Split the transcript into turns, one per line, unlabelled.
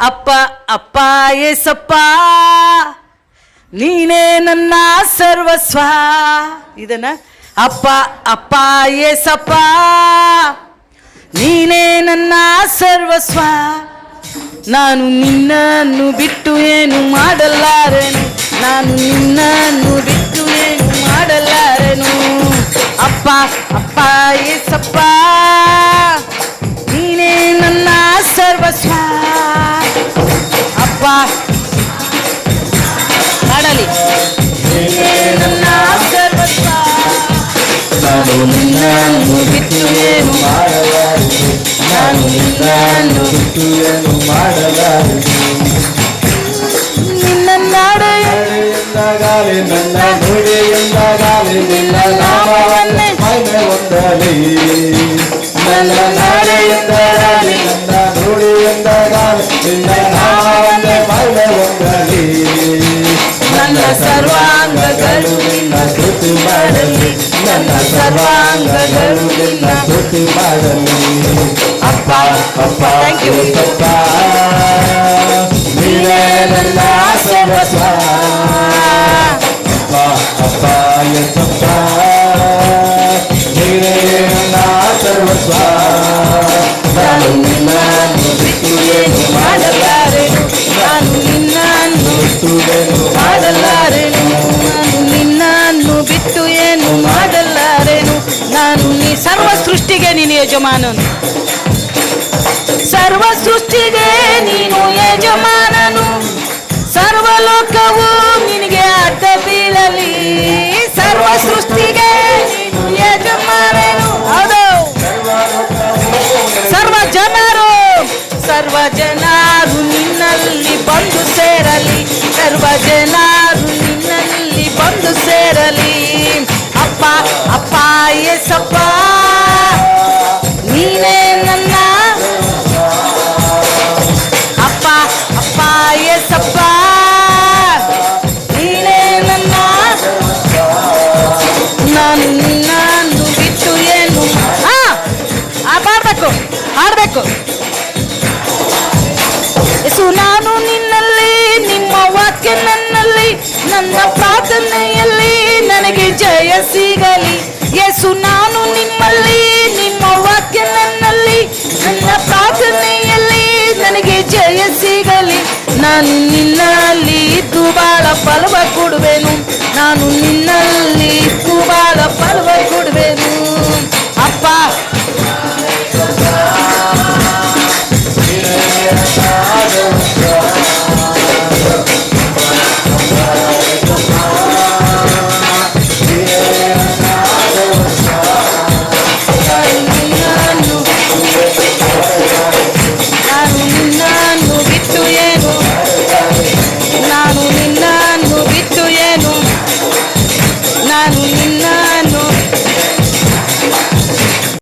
ಅಪ್ಪ ಅಪ್ಪ, ಏಸಪ್ಪ, ನೀನೇ ನನ್ನ ಸರ್ವಸ್ವ. ಇದನ್ನ ಅಪ್ಪ ಅಪ್ಪ, ಏಸಪ್ಪ, ನೀನೇ ನನ್ನ ಸರ್ವಸ್ವ. ನಾನು ನಿನ್ನನ್ನು ಬಿಟ್ಟು ಏನು ಮಾಡಲಾರೆನು? ನಾನು ನಿನ್ನನ್ನು ಬಿಟ್ಟು ಏನು ಮಾಡಲಾರೆನು? ಅಪ್ಪ ಅಪ್ಪ, ಏಸಪ್ಪ. ನಾನು
ನಿನ್ನನ್ನು ಬಿಟ್ಟು ಏನು ಮಾಡಲಾರೆ ನಾನು ನಿನ್ನನ್ನು ಬಿಟ್ಟು ಏನು ಮಾಡಲಾರೆ
ನಿನ್ನ ನಾಡೆ
ಎಂದಾಗಲಿ ನನ್ನ ನುಡಿ ಎಂದಾಗಲಿ ನಿನ್ನ ನಾಮವನ್ನೇ ಮಹಿಮೆ ಹೊಂದಲಿ ನನ್ನ ನನ್ನ
ಸರ್ವಾಂಗಗಳು
ನಿನ್ನ ಸ್ತುತಿ ಮಾಡಲಿ
ಅಪ್ಪ
ಅಪ್ಪ
Thank you.
ಅಪ್ಪ ನೀನೇ ನನ್ನ ಸರ್ವಸ್ವ ಅಪ್ಪ ಅಪ್ಪ ಎತ್ತಪ್ಪ ನೀನೇ ನನ್ನ ಸರ್ವಸ್ವ ನಾನು ನಿನ್ನನ್ನು ಬಿಟ್ಟು ಏನು
ಮಾಡಲಾರೆನು ನಾನು ನಿನ್ನನ್ನು
ಬಿಟ್ಟು ಏನು
ಮಾಡಲಾರೆನು ಯಜಮಾನನು. ಸರ್ವ ಸೃಷ್ಟಿಗೆ ನೀನು ಯಜಮಾನನು. ಸರ್ವಲೋಕವು ನಿನಗೆ ಅಡ್ಡ ಬೀಳಲಿ. ಸರ್ವ ಸೃಷ್ಟಿಗೆ ನೀನು ಯಜಮಾನನು. ಹೌದು. ಸರ್ವ ಜನರು ಸರ್ವ ಜನರು ನಿನ್ನಲ್ಲಿ ಬಂದು ಸೇರಲಿ. ಸರ್ವ ಜನರು ನಿನ್ನಲ್ಲಿ ಬಂದು ಸೇರಲಿ. ಅಪ್ಪ ಅಪ್ಪ, ಎಸಪ್ಪ. ಎಸಪ್ಪ ನೀನೇ ನನ್ನ ನಾನು ನಿನ್ನನ್ನು ಬಿಟ್ಟು ಏನು? ಹಾ ಹಾಡ್ಬೇಕು ಹಾಡ್ಬೇಕು. ಯೇಸು, ನಾನು ನಿನ್ನಲ್ಲಿ, ನಿಮ್ಮ ವಾಕ್ಯ ನನ್ನಲ್ಲಿ, ನನ್ನ ಪ್ರಾರ್ಥನೆಯಲ್ಲಿ ನನಗೆ ಜಯ ಸಿಗಲಿ. ಯೇಸು, ನಾನು ನಿಮ್ಮಲ್ಲಿ, ನಿಮ್ಮ ವಾಕ್ಯ ನನ್ನಲ್ಲಿ, ನನ್ನ ಸಿಗಲಿ ನಾನು ನಿನ್ನಲ್ಲಿ ಇದ್ದು ಬಾಳ ಫಲವ ಕೊಡುವೆನು ನಾನು ನಿನ್ನಲ್ಲಿ